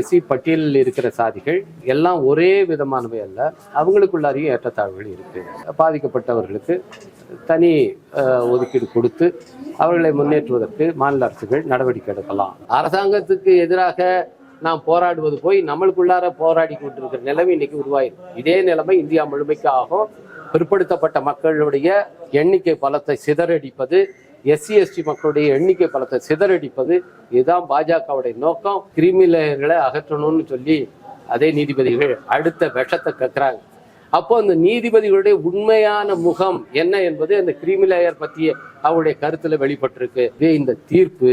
SC பட்டியலில் இருக்கிற சாதிகள் எல்லாம் ஒரே விதமானவை அல்ல. அவங்களுக்குள்ளாரையும் ஏற்றத்தாழ்வுகள் இருக்கு. பாதிக்கப்பட்டவர்களுக்கு தனி ஒதுக்கீடு கொடுத்து அவர்களை முன்னேற்றுவதற்கு மாநில அரசுகள் நடவடிக்கை எடுக்கலாம். அரசாங்கத்துக்கு எதிராக நாம் போராடுவது போய் நம்மளுக்குள்ளார போராடி கொண்டிருக்கிற நிலைமை இன்னைக்கு உருவாயிருக்கு. இதே நிலைமை இந்தியா முழுமைக்கு ஆகும் பிற்படுத்தப்பட்ட மக்களுடைய எண்ணிக்கை பலத்தை சிதறடிப்பது எஸ்சி எஸ்டி மக்களுடைய எண்ணிக்கை பலத்தை சிதறடிப்பது இதுதான் பாஜகவுடைய நோக்கம். கிரிமிலேயர்களை அகற்றணும்னு சொல்லி அதே நீதிபதிகள் அடுத்த விஷத்தை கக்குறாங்க அப்போ அந்த நீதிபதிகளுடைய உண்மையான முகம் என்ன என்பது அந்த கிரிமிலேயர் பற்றிய அவருடைய கருத்துல வெளிப்பட்டிருக்கு. இதே இந்த தீர்ப்பு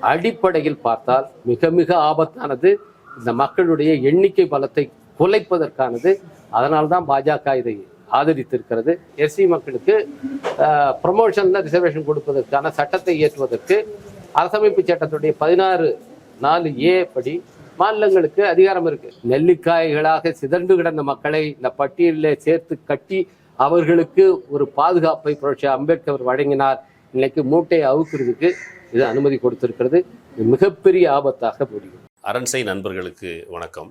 அடிப்படையில் பார்த்தால் மிக மிக ஆபத்தானது. இந்த மக்களுடைய எண்ணிக்கை பலத்தை குலைப்பதற்கானது. அதனால்தான் பாஜக இதை ஆதரித்திருக்கிறது. எஸ்சி மக்களுக்கு ப்ரமோஷனில் ரிசர்வேஷன் கொடுப்பதற்கான சட்டத்தை இயற்றுவதற்கு அரசமைப்பு சட்டத்துடைய பதினாறு நாலு ஏ படி மாநிலங்களுக்கு அதிகாரம் இருக்கு. நெல்லிக்காய்களாக சிதறண்டு கிடந்த மக்களை இந்த பட்டியலில் சேர்த்து கட்டி அவர்களுக்கு ஒரு பாதுகாப்பை புரட்சி அம்பேத்கர் வழங்கினார். இன்னைக்கு மூட்டையை அவுக்கிறதுக்கு இது அனுமதி கொடுத்திருக்கிறது. இது மிகப்பெரிய ஆபத்தாக முடியும். அரண்சை நண்பர்களுக்கு வணக்கம்.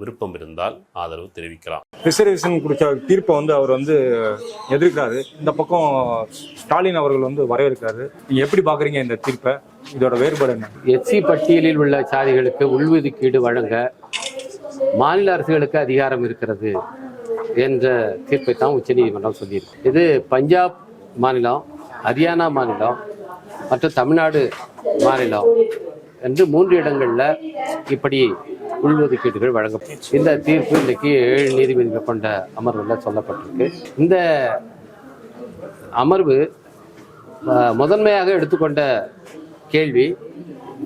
விருப்பம் இருந்தால் ஆதரவு தெரிவிக்கலாம். ரிசர்வேஷன் கொடுத்த தீர்ப்பை வந்து அவர் வந்து எதிர்க்கிறாரு. இந்த பக்கம் ஸ்டாலின் அவர்கள் வந்து வரவேற்கிறாரு. நீங்க எப்படி பாக்குறீங்க இந்த தீர்ப்பை? இதோட வேறுபாடு என்ன? எஸ்சி பட்டியலில் உள்ள சாதிகளுக்கு உள்ஒதுக்கீடு வழங்க மாநில அரசுகளுக்கு அதிகாரம் இருக்கிறது என்ற தீர்ப்பை தான் உச்சநீதிமன்றம் சொல்லியிருக்கு. இது பஞ்சாப் மாநிலம் ஹரியானா மாநிலம் மற்றும் தமிழ்நாடு மாநிலம் என்று மூன்று இடங்கள்ல இப்படி உள்ஒதுக்கீடுகள் வழங்கப்படும் இந்த தீர்ப்பு இன்றைக்கு ஏழு நீதிபதிகள் கொண்ட அமர்வில் சொல்லப்பட்டிருக்கு. இந்த அமர்வு முதன்மையாக எடுத்துக்கொண்ட கேள்வி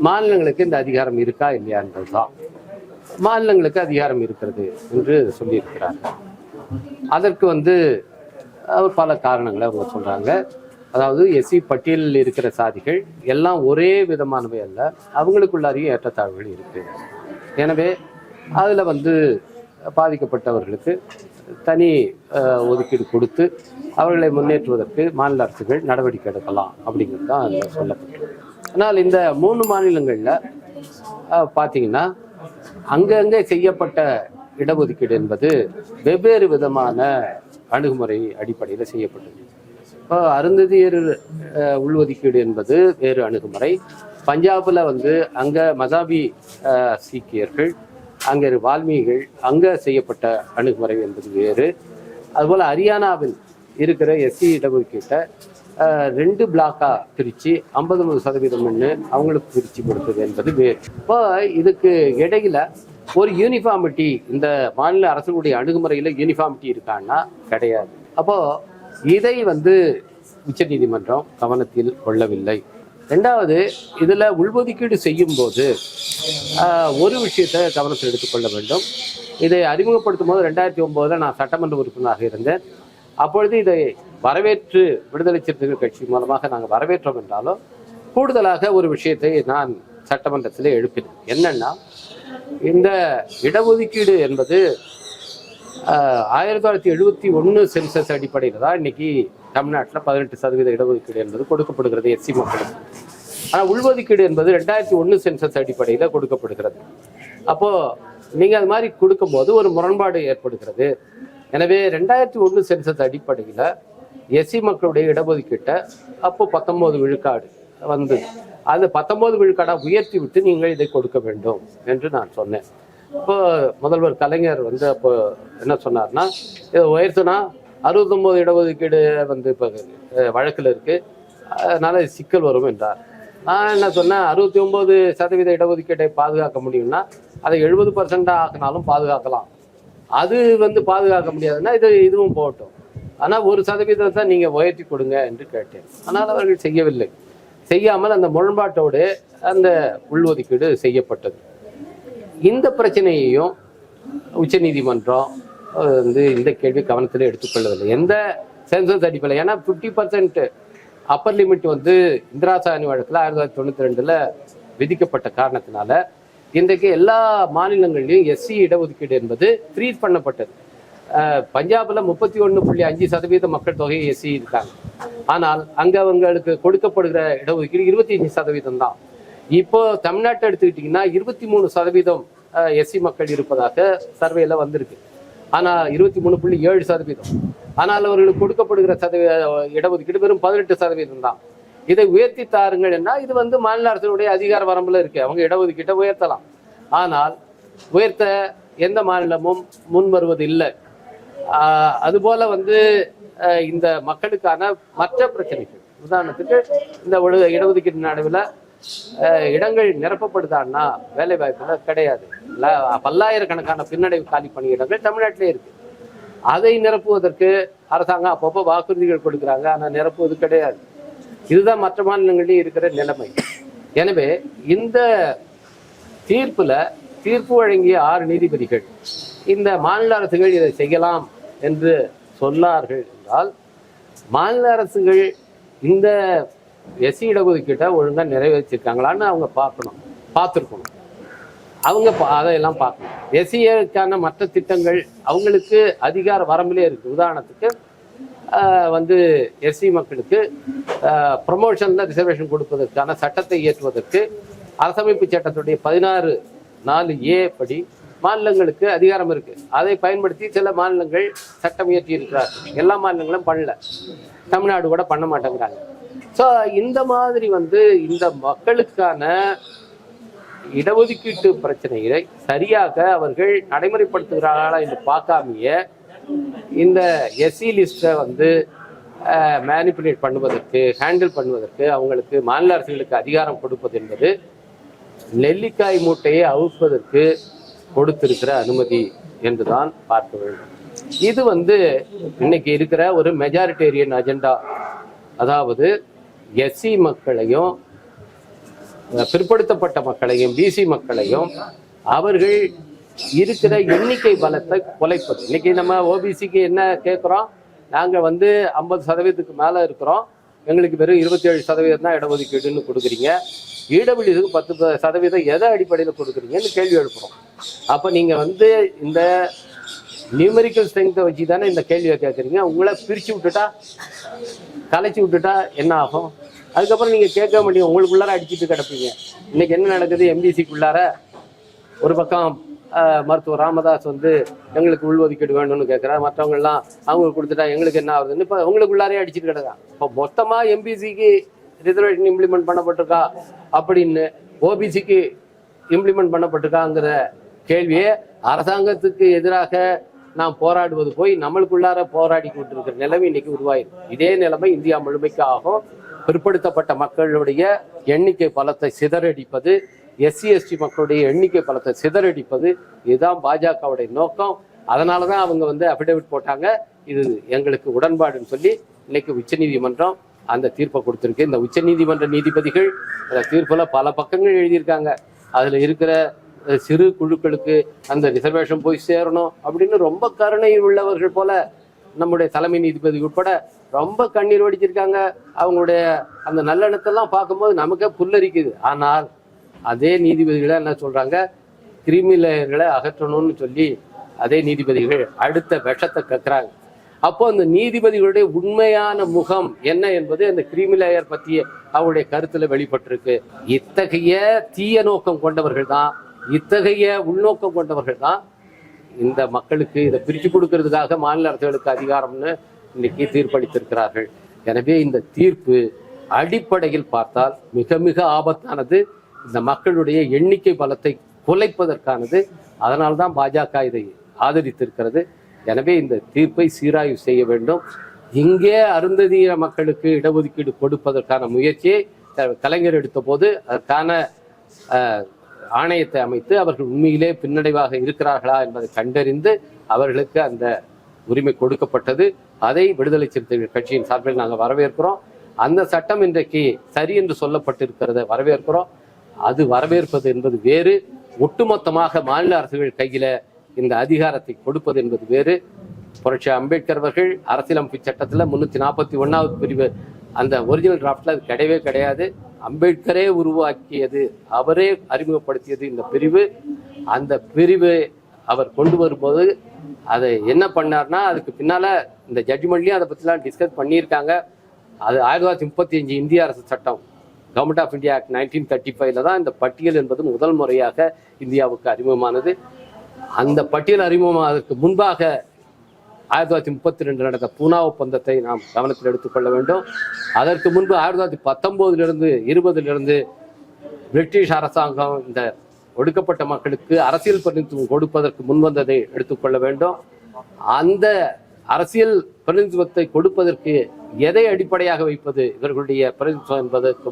மாநிலங்களுக்கு இந்த அதிகாரம் இருக்கா இல்லையா தான் மாநிலங்களுக்கு அதிகாரம் இருக்கிறது என்று சொல்லியிருக்கிறாங்க அதற்கு வந்து அவர் பல காரணங்களை அவங்க சொல்றாங்க. அதாவது எஸ்சி பட்டியலில் இருக்கிற சாதிகள் எல்லாம் ஒரே விதமானவை அல்ல அவங்களுக்குள்ளாரையும் ஏற்றத்தாழ்வுகள் இருக்கு. எனவே அதில் வந்து பாதிக்கப்பட்டவர்களுக்கு தனி ஒதுக்கீடு கொடுத்து அவர்களை முன்னேற்றுவதற்கு மாநில அரசுகள் நடவடிக்கை எடுக்கலாம் அப்படிங்கிறது தான் அதில் சொல்லப்பட்டது. ஆனால் இந்த மூணு மாநிலங்களில் பார்த்தீங்கன்னா அங்கங்கே செய்யப்பட்ட இடஒதுக்கீடு என்பது வெவ்வேறு விதமான அணுகுமுறை அடிப்படையில் செய்யப்பட்டது. இப்போ அருந்ததியர் உள்ஒதுக்கீடு என்பது வேறு அணுகுமுறை. பஞ்சாபில் வந்து அங்கே மசாபி சீக்கியர்கள் அங்கே வால்மீகிகள் அங்கே செய்யப்பட்ட அணுகுமுறை என்பது வேறு. அதுபோல் ஹரியானாவில் இருக்கிற எஸ்சி இடஒதுக்கீட்டை ரெண்டு பிளாக்காக பிரித்து ஐம்பது சதவீதம் அவங்களுக்கு பிரித்து கொடுத்தது என்பது வேறு. இப்போ இதுக்கு இடையில் ஒரு யூனிஃபார்மிட்டி இந்த மாநில அரசுடைய அணுகுமுறையில் யூனிஃபார்மிட்டி இருக்கான்னா கிடையாது. அப்போது இதை வந்து உச்சநீதிமன்றம் கவனத்தில் கொள்ளவில்லை. ரெண்டாவது இதில் உள்ஒதுக்கீடு செய்யும் போது ஒரு விஷயத்தை கவனத்தில் எடுத்துக்கொள்ள வேண்டும். இதை அறிமுகப்படுத்தும் போது ரெண்டாயிரத்தி ஒம்போதில் நான் சட்டமன்ற உறுப்பினராக இருந்தேன். அப்பொழுது இதை வரவேற்று விடுதலை சிறுத்தைகள் கட்சி மூலமாக நாங்கள் வரவேற்றோம் என்றாலும் கூடுதலாக ஒரு விஷயத்தை நான் சட்டமன்றத்தில் எழுப்பினேன். என்னன்னா இந்த இடஒதுக்கீடு என்பது ஆயிரத்தி தொள்ளாயிரத்தி எழுபத்தி ஒன்று சென்சஸ் அடிப்படையில் தான் இன்னைக்கு தமிழ்நாட்டில் பதினெட்டு சதவீத இடஒதுக்கீடு என்பது கொடுக்கப்படுகிறது எஸ்சி மக்களுக்கு. ஆனால் உள்ஒதுக்கீடு என்பது ரெண்டாயிரத்தி ஒன்று சென்சஸ் அடிப்படையில் கொடுக்கப்படுகிறது. அப்போது நீங்கள் அது மாதிரி கொடுக்கும்போது ஒரு முரண்பாடு ஏற்படுகிறது. எனவே ரெண்டாயிரத்தி ஒன்று சென்சஸ் அடிப்படையில் எஸ்சி மக்களுடைய இடஒதுக்கீட்டை அப்போ பத்தொம்போது விழுக்காடு வந்து அது பத்தொம்போது விழுக்காடாக உயர்த்தி விட்டு நீங்கள் இதை கொடுக்க வேண்டும் என்று நான் சொன்னேன். இப்போ முதல்வர் கலைஞர் வந்து அப்போ என்ன சொன்னார்னா இதை உயர்த்தினா அறுபத்தொம்போது இடஒதுக்கீடு வந்து இப்போ வழக்கில் இருக்குது அதனால் சிக்கல் வரும் என்றார். நான் என்ன சொன்னேன் அறுபத்தி ஒன்பது சதவீத இடஒதுக்கீட்டை பாதுகாக்க முடியும்னா அதை எழுபது பர்சண்டாக ஆக்கினாலும் பாதுகாக்கலாம். அது வந்து பாதுகாக்க முடியாதுன்னா இது இதுவும் போகட்டும். ஆனால் ஒரு சதவீதத்தை நீங்கள் உயர்த்தி கொடுங்க என்று கேட்டேன். ஆனால் அவர்கள் செய்யவில்லை. செய்யாமல் அந்த முரண்பாட்டோடு அந்த உள்ஒதுக்கீடு செய்யப்பட்டது. இந்த பிரச்சனையையும் உச்சநீதிமன்றம் வந்து இந்த கேள்வி கவனத்தில் எடுத்துக்கொள்ளவில்லை. எந்த சென்சஸ் அடிப்படையில்? ஏன்னா ஃபிஃப்டி பர்சன்ட் அப்பர் லிமிட் வந்து இந்திரா சாணி வழக்கில் ஆயிரத்தி தொள்ளாயிரத்தி தொண்ணூற்றி ரெண்டில் விதிக்கப்பட்ட காரணத்தினால இன்றைக்கு எல்லா மாநிலங்கள்லையும் எஸ்சி இடஒதுக்கீடு என்பது ஃப்ரீஸ் பண்ணப்பட்டது. பஞ்சாபில் முப்பத்தி ஒன்று புள்ளி அஞ்சு சதவீத மக்கள் தொகை எஸ்சி இருக்காங்க ஆனால் அங்கே அவங்களுக்கு கொடுக்கப்படுகிற இடஒதுக்கீடு இருபத்தி அஞ்சு சதவீதம் தான். இப்போ தமிழ்நாட்டை எடுத்துக்கிட்டிங்கன்னா இருபத்தி மூணு சதவீதம் எஸ்சி மக்கள் இருப்பதாக சர்வேல வந்திருக்கு. ஆனால் இருபத்தி மூணு புள்ளி ஏழு சதவீதம். ஆனால் அவர்களுக்கு கொடுக்கப்படுகிற சதவீத இடஒதுக்கீடு வெறும் பதினெட்டு சதவீதம் தான். இதை உயர்த்தி தாருங்கள் என்ன இது வந்து மாநில அரசினுடைய அதிகார வரம்புல இருக்கு. அவங்க இடஒதுக்கீட்டை உயர்த்தலாம். ஆனால் உயர்த்த எந்த மாநிலமும் முன் வருவது இல்லை அதுபோல வந்து இந்த மக்களுக்கான மற்ற பிரச்சனைகள். உதாரணத்துக்கு இந்த ஒழு இடஒதுக்கீட்டு நடுவில் இடங்கள் நிரப்பப்படுதான்னா வேலை வாய்ப்புல கிடையாது பல்லாயிரக்கணக்கான பின்னடைவு காலி பணியிடங்கள் தமிழ்நாட்டிலே இருக்கு. அதை நிரப்புவதற்கு அரசாங்கம் அப்பப்போ வாக்குறுதிகள் கொடுக்குறாங்க. ஆனால் நிரப்புவது கிடையாது. இதுதான் மற்ற மாநிலங்களிலும் இருக்கிற நிலைமை. எனவே இந்த தீர்ப்பில் தீர்ப்பு வழங்கிய ஆறு நீதிபதிகள் இந்த மாநில அரசுகள் இதை செய்யலாம் என்று சொன்னார்கள் என்றால் மாநில அரசுகள் இந்த எஸ்சி இடஒதுக்கீட்டை ஒழுங்காக நிறைவேற்றிருக்காங்களான்னு அவங்க பார்க்கணும் பார்த்துருக்கணும். அவங்க பா- அதையெல்லாம் பார்க்கணும். எஸ்சிஏக்கான மற்ற திட்டங்கள் அவங்களுக்கு அதிகார வரம்பிலே இருக்கு. உதாரணத்துக்கு வந்து எஸ்சி மக்களுக்கு ப்ரமோஷனில் ரிசர்வேஷன் கொடுப்பதற்கான சட்டத்தை இயற்றுவதற்கு அரசமைப்பு சட்டத்துடைய பதினாறு நாலு ஏ படி மாநிலங்களுக்கு அதிகாரம் இருக்கு. அதை பயன்படுத்தி சில மாநிலங்கள் சட்டம் இயற்றி இருக்கிறார் எல்லா மாநிலங்களும் பண்ணல. தமிழ்நாடு கூட பண்ண மாட்டேங்கிறாங்க. ஸோ இந்த மாதிரி வந்து இந்த மக்களுக்கான இடஒதுக்கீட்டு பிரச்சனையை சரியாக அவர்கள் நடைமுறைப்படுத்துகிறார்களா என்று பார்க்காமையே இந்த எஸ்சி லிஸ்ட்டை வந்து மேனிப்புலேட் பண்ணுவதற்கு ஹேண்டில் பண்ணுவதற்கு அவங்களுக்கு மாநில அரசுகளுக்கு அதிகாரம் கொடுப்பது என்பது நெல்லிக்காய் மூட்டையை அவுப்பதற்கு கொடுத்திருக்கிற அனுமதி என்றுதான் பார்க்க வேண்டும். இது வந்து இன்னைக்கு இருக்கிற ஒரு மெஜாரிட்டேரியன் அஜெண்டா அதாவது எஸ்சி மக்களையும் பிற்படுத்தப்பட்ட மக்களையும் பிசி மக்களையும் அவர்கள் இருக்கிற எண்ணிக்கை பலத்தை குலைப்பது. இன்னைக்கு நம்ம ஓபிசிக்கு என்ன கேட்குறோம் நாங்கள் வந்து ஐம்பது சதவீதத்துக்கு மேலே இருக்கிறோம். எங்களுக்கு வெறும் இருபத்தி ஏழு சதவீதம் தான் இடஒதுக்கீடுன்னு கொடுக்குறீங்க. இடபிள்யூக்கு பத்து சதவீதம் எதை அடிப்படையில் கொடுக்குறீங்கன்னு கேள்வி எழுப்புறோம். அப்போ நீங்கள் வந்து இந்த நியூமெரிக்கல் ஸ்ட்ரென்த்தை வச்சு தானே இந்த கேள்வியை கேட்குறீங்க உங்களை பிரித்து விட்டுட்டா கலைச்சி விட்டுட்டா என்ன ஆகும்? அதுக்கப்புறம் நீங்கள் கேட்க முடியும் உங்களுக்குள்ளார அடிச்சுட்டு கிடப்பீங்க. இன்னைக்கு என்ன நடக்குது? எம்பிசிக்குள்ளார ஒரு பக்கம் மருத்துவர் ராமதாஸ் வந்து எங்களுக்கு உள்ஒதுக்கீடு வேணும்னு கேட்குறாரு மற்றவங்கெல்லாம் அவங்களுக்கு கொடுத்துட்டா எங்களுக்கு என்ன ஆகுதுன்னு இப்போ உங்களுக்குள்ளாரே அடிச்சுட்டு கிடக்கான் இப்போ மொத்தமாக எம்பிசிக்கு ரிசர்வேஷன் இம்ப்ளிமெண்ட் பண்ணப்பட்டிருக்கா அப்படின்னு ஓபிசிக்கு இம்ப்ளிமெண்ட் பண்ணப்பட்டிருக்காங்கிற கேள்வியே அரசாங்கத்துக்கு எதிராக நாம் போராடுவது போய் நம்மளுக்குள்ளார போராடி கொண்டிருக்கிற நிலைமை இன்னைக்கு உருவாயிருக்கு. இதே நிலைமை இந்தியா முழுமைக்கு ஆகும். பிற்படுத்தப்பட்ட மக்களுடைய எண்ணிக்கை பலத்தை சிதறடிப்பது எஸ்சி எஸ்டி மக்களுடைய எண்ணிக்கை பலத்தை சிதறடிப்பது இதுதான் பாஜகவுடைய நோக்கம். அதனால தான் அவங்க வந்து அஃபிடவிட் போட்டாங்க. இது எங்களுக்கு உடன்பாடுன்னு சொல்லி இன்னைக்கு உச்சநீதிமன்றம் அந்த தீர்ப்பை கொடுத்துருக்கு. இந்த உச்சநீதிமன்ற நீதிபதிகள் அந்த தீர்ப்பில் பல பக்கங்கள் எழுதியிருக்காங்க. அதில் இருக்கிற சிறு குழுக்களுக்கு அந்த ரிசர்வேஷன் போய் சேரணும் அப்படின்னு ரொம்ப கருணை உள்ளவர்கள் போல நம்முடைய தலைமை நீதிபதி உட்பட ரொம்ப கண்ணீர் வடிச்சிருக்காங்க. அவங்களுடைய அந்த நல்லெண்ணத்தெல்லாம் பார்க்கும்போது நமக்கே புல்லரிக்குது. ஆனால் அதே நீதிபதிகளை என்ன சொல்றாங்க? கிருமி லேயர்களை அகற்றணும்னு சொல்லி அதே நீதிபதிகள் அடுத்த விஷத்தை கக்குறாங்க. அப்போ அந்த நீதிபதிகளுடைய உண்மையான முகம் என்ன என்பது அந்த கிருமி லேயர் பற்றிய அவருடைய கருத்துல வெளிப்பட்டிருக்கு. இத்தகைய தீய நோக்கம் கொண்டவர்கள் தான் இத்தகைய உள்நோக்கம் கொண்டவர்கள் தான் இந்த மக்களுக்கு இதை பிரித்து கொடுக்கறதுக்காக மாநில அரசுகளுக்கு அதிகாரம்னு இன்னைக்கு தீர்ப்பளித்திருக்கிறார்கள். எனவே இந்த தீர்ப்பு அடிப்படையில் பார்த்தால் மிக மிக ஆபத்தானது. இந்த மக்களுடைய எண்ணிக்கை பலத்தை குலைப்பதற்கானது. அதனால்தான் பாஜக இதை ஆதரித்திருக்கிறது. எனவே இந்த தீர்ப்பை சீராய்வு செய்ய வேண்டும். இங்கே அருந்ததிய மக்களுக்கு இடஒதுக்கீடு கொடுப்பதற்கான முயற்சியை கலைஞர் எடுத்த போது அதற்கான ஆணையத்தை அமைத்து அவர்கள் உண்மையிலே பின்னடைவாக இருக்கிறார்களா என்பதை கண்டறிந்து அவர்களுக்கு அந்த உரிமை கொடுக்கப்பட்டது. அதை விடுதலை சிறுத்தைகள் கட்சியின் சார்பில் நாங்கள் வரவேற்கிறோம். அந்த சட்டம் இன்றைக்கு சரி என்று சொல்லப்பட்டிருக்கிறத வரவேற்கிறோம். அது வரவேற்பது என்பது வேறு. ஒட்டுமொத்தமாக மாநில அரசுகள் கையில இந்த அதிகாரத்தை கொடுப்பது என்பது வேறு. புரட்சி அம்பேத்கர் அவர்கள் அரசியலமைப்பு சட்டத்தில் முன்னூத்தி நாற்பத்தி ஒன்னாவது பிரிவு அந்த ஒரிஜினல் டிராஃப்ட்ல அது கிடையவே கிடையாது. அம்பேத்கரே உருவாக்கியது அவரே அறிமுகப்படுத்தியது இந்த பிரிவு. அந்த பிரிவு அவர் கொண்டு வரும்போது அதை என்ன பண்ணார்னா அதுக்கு பின்னால இந்த ஜட்ஜ்மெண்ட்லயும் அதை பத்திலாம் டிஸ்கஸ் பண்ணியிருக்காங்க. அது ஆயிரத்தி தொள்ளாயிரத்தி முப்பத்தி அஞ்சு இந்திய அரசு சட்டம் government of India act nineteen thirty ஃபைவ்ல தான் இந்த பட்டியல் என்பது முதல் முறையாக இந்தியாவுக்கு அறிமுகமானது. அந்த பட்டியல் அறிமுகமாவதற்கு முன்பாக ஆயிரத்தி தொள்ளாயிரத்தி முப்பத்தி ரெண்டு நடந்த பூனா ஒப்பந்தத்தை நாம் கவனத்தில் எடுத்துக்கொள்ள வேண்டும். அதற்கு முன்பு ஆயிரத்தி தொள்ளாயிரத்தி பத்தொம்போதுலேருந்து இருபதுலேருந்து பிரிட்டிஷ் அரசாங்கம் இந்த ஒடுக்கப்பட்ட மக்களுக்கு அரசியல் பிரதிநிதித்துவம் கொடுப்பதற்கு முன்வந்ததை எடுத்துக்கொள்ள வேண்டும். அந்த அரசியல் பிரதிநிதித்துவத்தை கொடுப்பதற்கு எதை அடிப்படையாக வைப்பது? இவர்களுடைய பிரதிநிதித்துவம் என்பதற்கு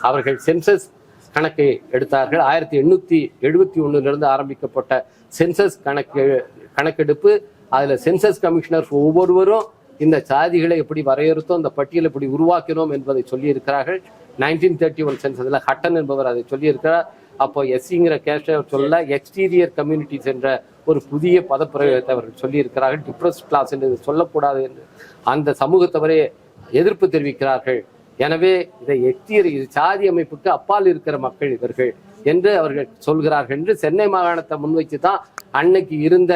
அவர்கள் சென்சஸ் கணக்கை எடுத்தார்கள். ஆயிரத்தி எண்ணூத்தி எழுபத்தி ஒண்ணுல ஆரம்பிக்கப்பட்ட சென்சஸ் கணக்கு கணக்கெடுப்பு. அதுல சென்சஸ் கமிஷனர் ஒவ்வொருவரும் இந்த சாதிகளை எப்படி வரையறுத்தோம் அந்த பட்டியலை எப்படி உருவாக்கினோம் என்பதை சொல்லியிருக்கிறார்கள். நைன்டீன் தேர்ட்டி ஒன் சென்சஸ்ல ஹட்டன் என்பவர் அதை சொல்லியிருக்கிறார். அப்போ எஸ்சிங்கிற கேஸ்டை சொல்ல எக்ஸ்டீரியர் கம்யூனிட்டிஸ் என்ற ஒரு புதிய பதப்பிரயோகத்தை அவர்கள் சொல்லியிருக்கிறார்கள். டிப்ரஸ் கிளாஸ் என்று சொல்லக்கூடாது என்று அந்த சமூகத்தவரே எதிர்ப்பு தெரிவிக்கிறார்கள். எனவே இதை எக்ஸ்டீரியர் இது சாதி அமைப்புக்கு அப்பால் இருக்கிற மக்கள் இவர்கள் என்று அவர்கள் சொல்கிறார்கள் என்று சென்னை மாகாணத்தை முன்வைத்து தான் அன்னைக்கு இருந்த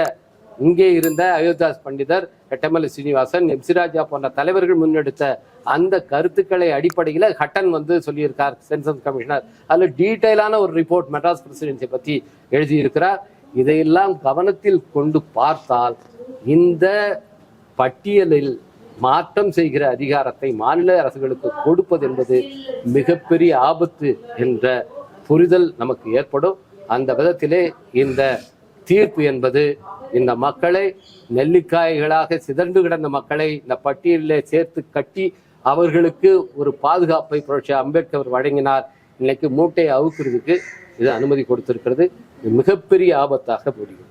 இங்கே இருந்த அயோத்தியாஸ் பண்டிதர் எட்டமலை சீனிவாசன் எம்சிராஜா போன்ற தலைவர்கள் முன்னெடுத்த அந்த கருத்துக்களை அடிப்படையில் ஹட்டன் வந்து சொல்லியிருக்கார் சென்சஸ் கமிஷனர். அதில் டீட்டெயிலான ஒரு ரிப்போர்ட் மெட்ராஸ் பிரசிடென்சியை பற்றி எழுதியிருக்கிறார். இதையெல்லாம் கவனத்தில் கொண்டு பார்த்தால் இந்த பட்டியலில் மாற்றம் செய்கிற அதிகாரத்தை மாநில அரசுகளுக்கு கொடுப்பது என்பது மிகப்பெரிய ஆபத்து என்ற புரிதல் நமக்கு ஏற்படும். அந்த விதத்திலே இந்த தீர்ப்பு என்பது இந்த மக்களை நெல்லிக்காய்களாக சிதறந்து கிடந்த மக்களை இந்த பட்டியலிலே சேர்த்து கட்டி அவர்களுக்கு ஒரு பாதுகாப்பை புரட்சி அம்பேத்கர் வழங்கினார். இன்னைக்கு மூட்டையை அவுக்கிறதுக்கு இது அனுமதி கொடுத்திருக்கிறது. இது மிகப்பெரிய ஆபத்தாக முடியும்